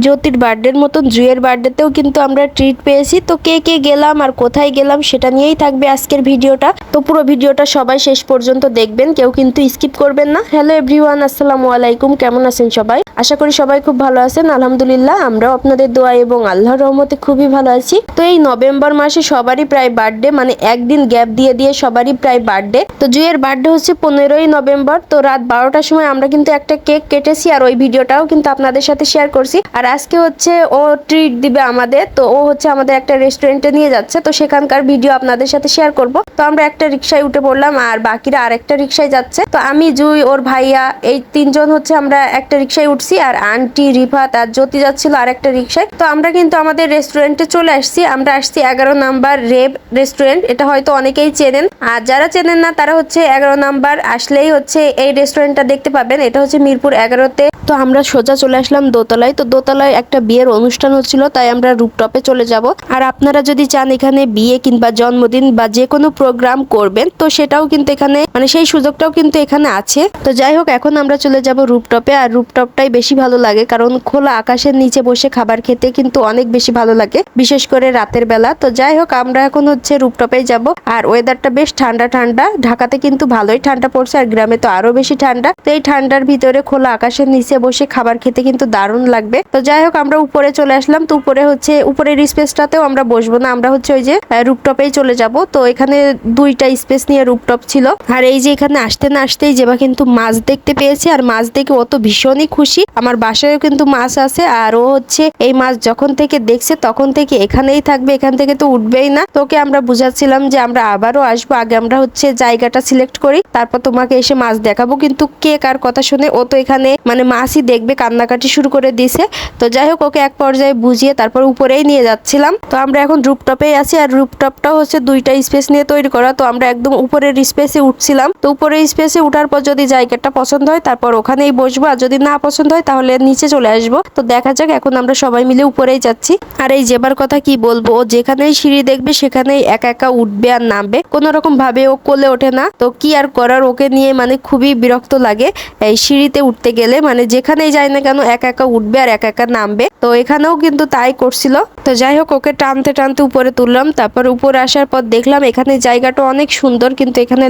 জ্যোতির বার্থডের মতন, জুয়ের বার্থডেতেও কিন্তু আমরা ট্রিট পেয়েছি। তো কে কে গেলাম আর কোথায় গেলাম সেটা নিয়েই থাকবে আজকের ভিডিওটা। তো পুরো ভিডিওটা সবাই শেষ পর্যন্ত দেখবেন, কেউ কিন্তু স্কিপ করবেন না। হ্যালো এভরিওয়ান আসসালামু আলাইকুম, কেমন আছেন সবাই? আশা করি সবাই খুব ভালো আছেন, আলহামদুলিল্লাহ। আমরাও আপনাদের দোয়া এবং আল্লাহর রহমতে খুবই ভালো আছি। তো এই নভেম্বর মাসে সবারই প্রায় বার্থডে মানে একদিন গ্যাপ দিয়ে দিয়ে সবারই প্রায় বার্থডে। তো জুয়ের বার্থডে হচ্ছে পনেরোই নভেম্বর। তো রাত বারোটার সময় আমরা কিন্তু একটা কেক কেটেছি আর ওই ভিডিওটাও কিন্তু আপনাদের সাথে শেয়ার করছি। আর আজকে হচ্ছে ও ট্রিট দিবে আমাদের, তো ও হচ্ছে আমাদের একটা রেস্টুরেন্টে নিয়ে যাচ্ছে, তো সেখানকার ভিডিও আপনাদের সাথে শেয়ার করব। তো আমরা একটা রিক্সায় উঠে পড়লাম আর বাকিরা আরেকটা রিক্সায় যাচ্ছে। তো আমি, জুই, ওর ভাইয়া, এই তিনজন হচ্ছে আমরা একটা রিক্সায় উঠছি আর আন্টি রিফাত আর জ্যোতি যাচ্ছিল আর একটা রিক্সায় তো আমরা কিন্তু আমাদের রেস্টুরেন্টে চলে আসছি, আমরা আসছি এগারো নাম্বার রেব রেস্টুরেন্ট এটা হয়তো অনেকেই চেনেন। আর যারা চেনেন না, তারা হচ্ছে এগারো নাম্বার, আসলেই হচ্ছে এই রেস্টুরেন্টটা দেখতে পাবেন, এটা হচ্ছে মিরপুর এগারোতে। তো আমরা সোজা চলে আসলাম দোতলায়, তো দোতলায় একটা বিয়ের অনুষ্ঠান হচ্ছিল, তাই আমরা রুপটপে চলে যাব। আর আপনারা যদি চান এখানে বিয়ে কিংবা জন্মদিন বা যে কোনো প্রোগ্রাম করবেন, তো সেটাও কিন্তু এখানে মানে সেই সুযোগটাও কিন্তু এখানে আছে। তো যাই হোক, এখন আমরা চলে যাব রুপটপে, আর রুপটপটাই বেশি ভালো লাগে, কারণ খোলা আকাশের নিচে বসে খাবার খেতে কিন্তু অনেক বেশি ভালো লাগে, বিশেষ করে রাতের বেলা। তো যাই হোক, আমরা এখন হচ্ছে রুপটপে যাব, আর ওয়েদারটা বেশ ঠান্ডা ঠান্ডা। ঢাকাতে কিন্তু ভালোই ঠান্ডা পড়ছে, আর গ্রামে তো আরও বেশি ঠান্ডা। তো এই ঠান্ডার ভিতরে খোলা আকাশের নিচে বসে খাবার খেতে কিন্তু দারুণ লাগবে। তো যাই হোক, আমরা উপরে চলে আসলাম। তো উপরে হচ্ছে, উপরের স্পেসটাতেও আমরা বসবো না। আমরা হচ্ছে ওই যে রুপটপেই চলে যাব। তো এখানে দুইটা স্পেস নিয়ে রুপটপ ছিল। আর এই যে এখানে আসতে না আসতেই যেবা কিন্তু মাছ দেখতে পেয়েছে। আর মাছ দেখে ও তো ভীষণই খুশি। আমার বাসায়ও কিন্তু মাছ আছে। আর ও হচ্ছে, এই মাছ যখন থেকে দেখছে, তখন থেকে এখানেই থাকবে। এখান থেকে তো উঠবেই না। তোকে আমরা বুঝাচ্ছিলাম যে আমরা আবারও আসব। আগে আমরা হচ্ছে জায়গাটা সিলেক্ট করি। তারপর তোমাকে এসে মাছ দেখাবো। কিন্তু কে কার কথা শুনে ও তো এখানে মানে মাছই দেখবে, কান্নাকাটি শুরু করে দিছে তো যাই হোক, ওকে এক পর্যায়ে বুঝিয়ে তারপর উপরেই নিয়ে যাচ্ছিলাম। তো আমরা এখন রুপটপেই আছি, আর রুপটপটাও হচ্ছে দুইটা স্পেস নিয়ে তৈরি করা। তো আমরা একদম উপরের স্পেসে উঠছিলাম। তো উপরের স্পেসে উঠার পর যদি জায়গাটা পছন্দ হয়, তারপর ওখানেই বসবো। আর যদি না পছন্দ হয়, তাহলে নিচে চলে আসব। তো দেখা যাক, এখন আমরা সবাই মিলে উপরেই যাচ্ছি। আর এই যেবার কথা কি বলব, ও যেখানেই সিঁড়ি দেখবে, সেখানেই একা একা উঠবে আর নামবে। কোনো রকম ভাবে ও কোলে ওঠে না। তো কি আর করার, ওকে নিয়ে মানে খুবই বিরক্ত লাগে। এই সিঁড়িতে উঠতে গেলে মানে যেখানেই যায় না কেন, একা একা উঠবে আর একা একা নামবে। তো এখানেও কিন্তু তাই করছিল। তো যাই হোক, ওকে টানতে টানতে উপরে তুললাম। তারপর উপরে আসার পর দেখলাম এখানে জায়গাটা অনেক সুন্দর, কিন্তু এখানে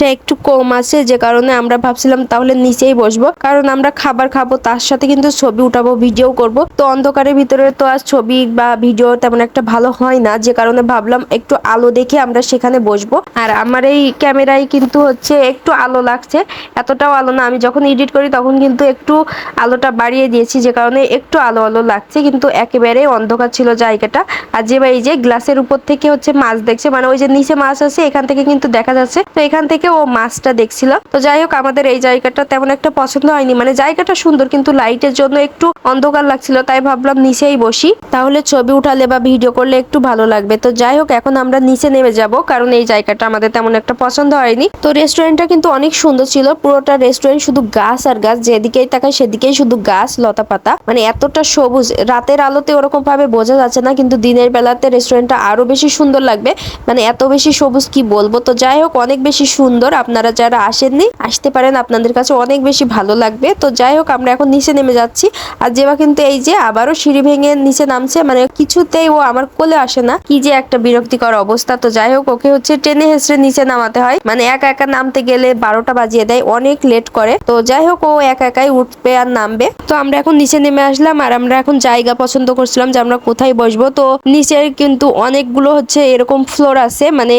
লাইটটা একটু কম আছে, যে কারণে আমরা ভাবছিলাম তাহলে নিচেই বসবো। কারণ আমরা খাবার খাব, তার সাথে কিন্তু ছবি উঠাবো ভিডিও করব। তো অন্ধকারের ভিতরে তো আর ছবি বা ভিডিও তেমন একটা ভালো হয় না, যে কারণে ভাবলাম একটু আলো দেখে আমরা সেখানে বসবো। আর আমার এই ক্যামেরায় কিন্তু হচ্ছে একটু আলো লাগছে, এতটাও আলো না। আমি যখন এডিট করি তখন কিন্তু একটু আলোটা বাড়িয়ে দিয়েছি, যে কারণে একটু আলো আলো লাগছে, কিন্তু একেবারে অন্ধকার ছিল জায়গাটা। আর যে এই যে গ্লাসের উপর থেকে হচ্ছে মাছ দেখছে মানে ওই যে নিচে মাছ আছে এখান থেকে কিন্তু দেখা যাচ্ছে। তো এখান থেকে ও মাছটা দেখছিল। তো যাই হোক, আমাদের এই জায়গাটা তেমন একটা পছন্দ হয়নি। মানে জায়গাটা সুন্দর, কিন্তু লাইটের জন্য একটু অন্ধকার লাগছিল, তাই ভাবলাম নিচেই বসি। তাহলে ছবি উঠালে বা ভিডিও করলে একটু ভালো লাগবে। তো যাই হোক, এখন আমরা নিচে নেমে যাব, কারণ এই জায়গাটা আমাদের তেমন একটা পছন্দ হয়নি। তো রেস্টুরেন্টটা কিন্তু অনেক সুন্দর ছিল। পুরোটা রেস্টুরেন্ট শুধু গাছ আর গাছ, যেদিকেই তাকায় সেদিকেই শুধু গাছ, লতা পাতা। মানে এতটা সবুজ, রাতের আলোতে ওরকম ভাবে বোঝা যাচ্ছে না, কিন্তু দিনের বেলাতে রেস্টুরেন্টটা আরও বেশি সুন্দর লাগবে। মানে এত বেশি সবুজ কি বলব? তো যাই হোক, অনেক বেশি সুন্দর আপনারা যারা আসেননি, আসতে পারেন, আপনাদের কাছে অনেক বেশি ভালো লাগবে। তো যাই হোক, আমরা এখন নিচে নেমে যাচ্ছি। আর যেবা কিন্তু এই যে আবারও সিঁড়ি ভেঙে নিচে নামছে মানে কিছুতেই ও আমার কোলে আসে না। কি যে একটা বিরক্তিকর অবস্থা। তো যাই হোক, ওকে হচ্ছে টেনে হেসড়ে নিচে নামাতে হয়। মানে একা একা নামতে গেলে বারোটা বাজিয়ে দেয়, অনেক লেট করে। তো যাই হোক, ও একা একাই উঠবে আর নামবে। তো আমরা এখন নিচে নেমে আসলাম, আর আমরা এখন জায়গা পছন্দ করছিলাম যে আমরা কোথায় বসবো। তো নিচের কিন্তু অনেকগুলো হচ্ছে এরকম ফ্লোর আছে মানে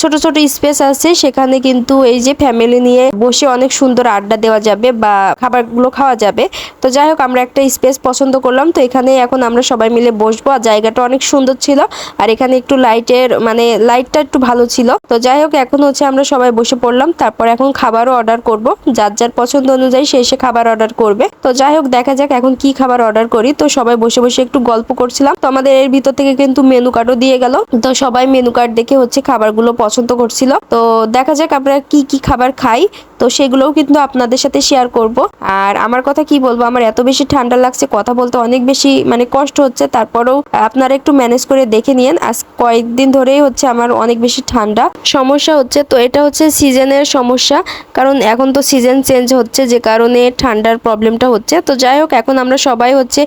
ছোট ছোট স্পেস আছে, সেখানে কিন্তু এই যে ফ্যামিলি নিয়ে বসে অনেক সুন্দর আড্ডা দেওয়া যাবে বা খাবারগুলো খাওয়া যাবে। তো যাই হোক, আমরা একটা স্পেস পছন্দ করলাম। তো এখানে এখন আমরা সবাই মিলে বসবো। আর জায়গাটা অনেক সুন্দর ছিল। আর এখানে একটু লাইটের মানে লাইটটা একটু ভালো ছিল। তো যাই হোক, এখন হচ্ছে আমরা সবাই বসে পড়লাম। তারপর এখন খাবারও অর্ডার করব। যার যার পছন্দ অনুযায়ী সে এসে খাবার অর্ডার করবে। তো যাই হোক, দেখা যাক এখন কি খাবার অর্ডার করি। তো সবাই বসে বসে একটু গল্প করছিলাম। তো আমাদের এর ভিতর থেকে কিন্তু মেনু কার্ডও দিয়ে গেল। তো সবাই মেনু কার্ড দেখে হচ্ছে খাবারগুলো পছন্দ করছিল। তো দেখা যাক আমরা কি কি খাবার খাই, তো সেগুলোও কিন্তু আপনাদের সাথে শেয়ার করব। আর আমার কথা কি বলব, আমার এত বেশি ঠান্ডা লাগছে, কথা বলতে অনেক বেশি মানে কষ্ট হচ্ছে, তারপরেও আপনারা একটু ম্যানেজ করে দেখে নিন আজ কয়েকদিন ধরেই হচ্ছে আমার অনেক বেশি ঠান্ডা। সমস্যা হচ্ছে, তো এটা হচ্ছে সিজনের সমস্যা, কারণ এখন তো সিজন চেঞ্জ হচ্ছে, যে কারণে ঠান্ডার প্রবলেমটা হচ্ছে। তো যাই হোক, এখন আমরা সবাই হচ্ছে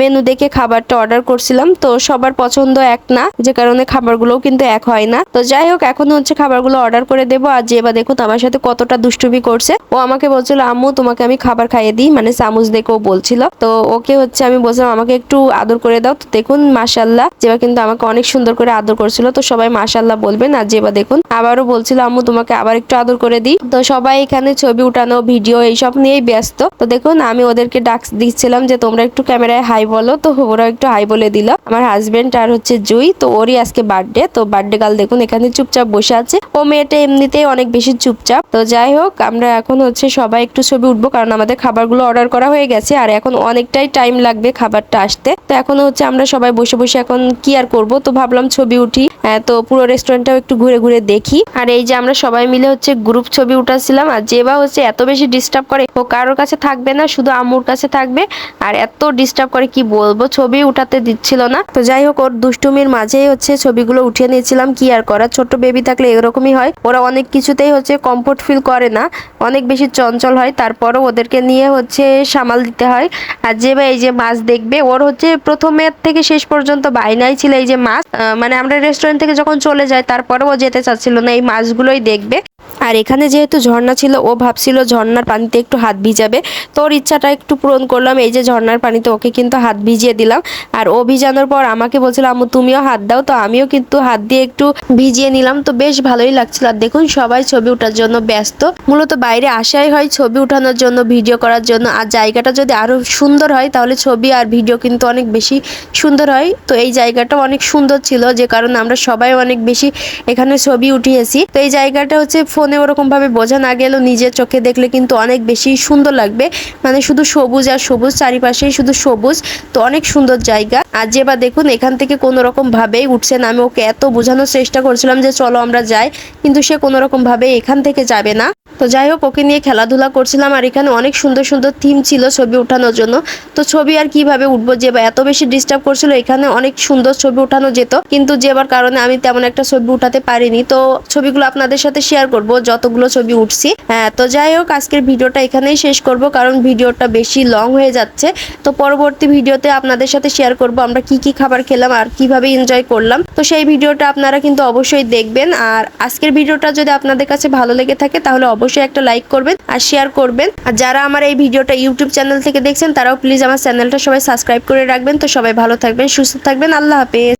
মেনু দেখে খাবারটা অর্ডার করছিলাম, তো সবার পছন্দ এক না, যে কারণে খাবারগুলোও কিন্তু এক হয় না। তো যাই হোক, এখন হচ্ছে খাবারগুলো অর্ডার করে দেবো। আর যে বা দেখুন আমার সাথে কতটা দুষ্টুমি করছে। ও আমাকে বলছিল, আম্মু, তোমাকে আমি খাবার খাইয়ে দিই। মানে চামচ দেখে ও বলছিল। তো ওকে হচ্ছে আমি বলছিলাম, আমাকে একটু আদর করে দাও। তো দেখুন মাশাল্লাহ যেবা কিন্তু আমাকে অনেক সুন্দর করে আদর করছিল। তো সবাই মাশাল্লাহ বলবেন আর যেবা দেখুন। আবারও বলছিল, আম্মু, তোমাকে আবার একটু আদর করে দিই। তো সবাই এখানে ছবি উঠানো, ভিডিও এইসব নিয়েই ব্যস্ত। তো দেখুন, আমি ওদেরকে ডাক দিচ্ছিলাম যে, তোমরা একটু ক্যামেরায় হাই বলো। তো ওরা একটু হাই বলে দিল। আমার হাজবেন্ড আর হচ্ছে জুই, তো ওরই আজকে বার্থডে। তো বার্থডে গাল দেখুন, এখানে চুপচাপ বসে আছে। ও মেয়েটা এমনিতেই অনেক বেশি চুপচাপ। তো যাই হোক, আমরা এখন হচ্ছে সবাই একটু ছবি উঠবো, কারণ আমাদের খাবারগুলো অর্ডার করা হয়ে গেছে, আর এখন অনেকটাই টাইম লাগবে খাবারটা আসতে। তো এখন হচ্ছে আমরা সবাই বসে বসে এখন কি আর করব? তো ভাবলাম ছবি উঠি তো পুরো রেস্টুরেন্টটাও একটু ঘুরে ঘুরে দেখি। আর এই যে আমরা সবাই মিলে হচ্ছে গ্রুপ ছবি উঠাচ্ছিলাম আর যেবা হচ্ছে এত বেশি ডিস্টার্ব করে, ও কারোর কাছে থাকবে না, শুধু আম্মুর কাছে থাকবে, আর এত ডিস্টার্ব করে, কি বলব? ছবি উঠাতে দিচ্ছিল না। তো যাই হোক, ওর দুষ্টুমির মাঝেই হচ্ছে ছবিগুলো উঠিয়ে নিয়েছিলাম, কি আর করা ছোট বেবি থাকলে এরকমই হয়, ওরা অনেক কিছুতেই হচ্ছে কমফোর্ট ফিল করে না। অনেক বেশি চঞ্চল হয়, তারপরও ওদেরকে নিয়ে হচ্ছে সামাল দিতে হয়। আর যে বা এই যে মাছ দেখবে, ওর হচ্ছে প্রথমের থেকে শেষ পর্যন্ত বাইনাই ছিল এই যে মাছ। মানে আমরা রেস্টুরেন্ট থেকে যখন চলে যাই, তারপরেও ও যেতে চাচ্ছিল না, এই মাছগুলোই দেখবে। আর এখানে যেহেতু ঝর্ণা ছিল, ও ভাবছিল ঝর্ণার পানিতে একটু হাত ভিজাবে। তো ওর ইচ্ছাটা একটু পূরণ করলাম, এই যে ঝর্ণার পানিতে ওকে কিন্তু হাত ভিজিয়ে দিলাম। আর ও ভিজানোর পর আমাকে বলছিল, আম্মু, তুমিও হাত দাও। তো আমিও কিন্তু হাত দিয়ে একটু ভিজিয়ে নিলাম। তো বেশ ভালোই লাগছিল। আর দেখুন, সবাই ছবি ওঠার জন্য ব্যস্ত। মূলত বাইরে আসাই হয় ছবি উঠানোর জন্য, ভিডিও করার জন্য। আর জায়গাটা যদি আরও সুন্দর হয়, তাহলে ছবি আর ভিডিও কিন্তু অনেক বেশি সুন্দর হয়। তো এই জায়গাটা অনেক সুন্দর ছিল, যে কারণে আমরা সবাই অনেক বেশি এখানে ছবি উঠিয়েছি। তো এই জায়গাটা হচ্ছে ফোনে ওরকম ভাবে বোঝা না গেলেও নিজের চোখে দেখলে কিন্তু অনেক বেশি সুন্দর লাগবে। মানে শুধু সবুজ আর সবুজ, চারিপাশেই শুধু সবুজ। তো অনেক সুন্দর জায়গা। আর যে বা দেখুন, এখান থেকে কোনো রকম ভাবেই উঠছে না। আমি ওকে এত বোঝানোর চেষ্টা করছিলাম যে চলো আমরা যাই। কিন্তু সে কোনো রকম এখান থেকে যাবে না। তো যাই হোক, ওকে নিয়ে খেলাধুলা করছিলাম আর এখানে অনেক সুন্দর সুন্দর থিম ছিল ছবি ওঠানোর জন্য। তো ছবি আর কীভাবে উঠবো, যে বা এত বেশি ডিস্টার্ব করছিল, এখানে অনেক সুন্দর ছবি উঠানো যেত। কিন্তু যেবার কারণে আমি তেমন একটা ছবি উঠাতে পারিনি। তো ছবিগুলো আপনাদের সাথে শেয়ার করব, যতগুলো ছবি উঠছি। হ্যাঁ তো যাই হোক, আজকের ভিডিওটা এখানেই শেষ করব, কারণ ভিডিওটা বেশি লং হয়ে যাচ্ছে। তো পরবর্তী ভিডিওতে আপনাদের সাথে শেয়ার করব, আমরা কি কি খাবার খেলাম আর কীভাবে এনজয় করলাম। তো সেই ভিডিওটা আপনারা কিন্তু অবশ্যই দেখবেন। আর আজকের ভিডিওটা যদি আপনাদের কাছে ভালো লেগে থাকে, তাহলে অবশ্যই একটা লাইক করবেন আর শেয়ার করবেন। আর যারা আমার এই ভিডিওটা ইউটিউব চ্যানেল থেকে দেখছেন, তারাও প্লিজ আমার চ্যানেলটা সবাই সাবস্ক্রাইব করে রাখবেন। তো সবাই ভালো থাকবেন, সুস্থ থাকবেন। আল্লাহ হাফেজ।